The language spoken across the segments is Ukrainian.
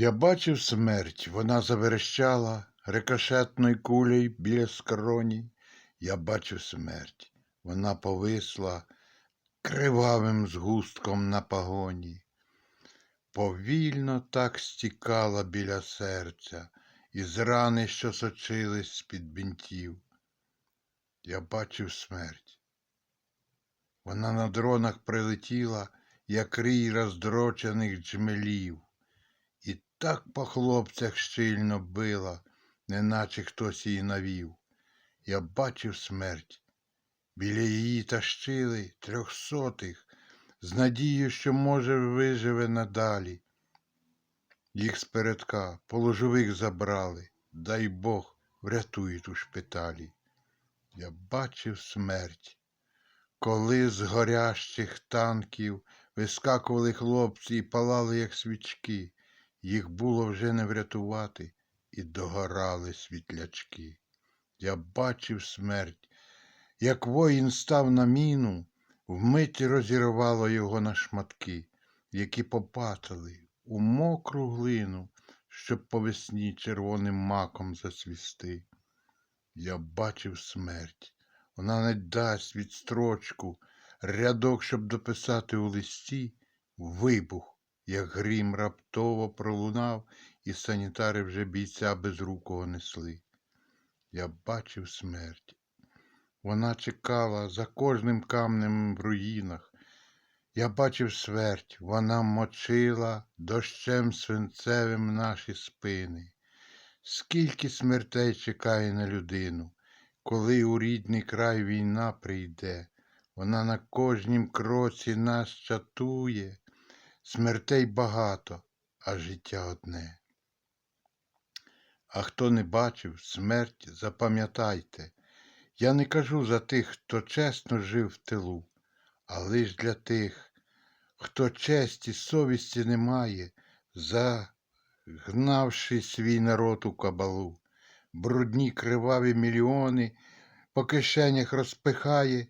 Я бачив смерть, вона заверещала рикошетною кулею біля скроні. Я бачив смерть, вона повисла кривавим згустком на погоні. Повільно так стікала біля серця, із рани, що сочились з-під бінтів. Я бачив смерть. Вона на дронах прилетіла, як рій роздрочених джмелів. Так по хлопцях щільно била, неначе хтось її навів. Я бачив смерть. Біля її тащили трьохсотих, з надією, що, може, виживе надалі. Їх спередка положових забрали, дай Бог, врятують у шпиталі. Я бачив смерть, коли з горящих танків вискакували хлопці і палали, як свічки. Їх було вже не врятувати, і догорали світлячки. Я бачив смерть, як воїн став на міну, вмить розірвало його на шматки, які попатали у мокру глину, щоб по весні червоним маком засвісти. Я бачив смерть, вона не дасть відстрочку, рядок, щоб дописати у листі, вибух, як грім раптово пролунав, і санітари вже бійця безрукого несли. Я бачив смерть. Вона чекала за кожним камнем в руїнах. Я бачив смерть, вона мочила дощем свинцевим наші спини. Скільки смертей чекає на людину, коли у рідний край війна прийде, вона на кожнім кроці нас чатує, смертей багато, а життя одне. А хто не бачив смерть, запам'ятайте, я не кажу за тих, хто чесно жив в тилу, а лиш для тих, хто честі, совісті не має, загнавши свій народ у кабалу, брудні криваві мільйони по кишенях розпихає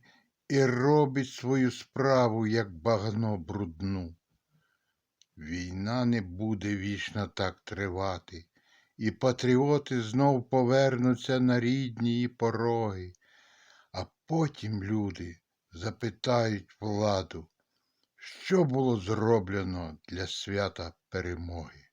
і робить свою справу, як багно брудну. Війна не буде вічно так тривати, і патріоти знов повернуться на рідні пороги, а потім люди запитають владу, що було зроблено для свята перемоги.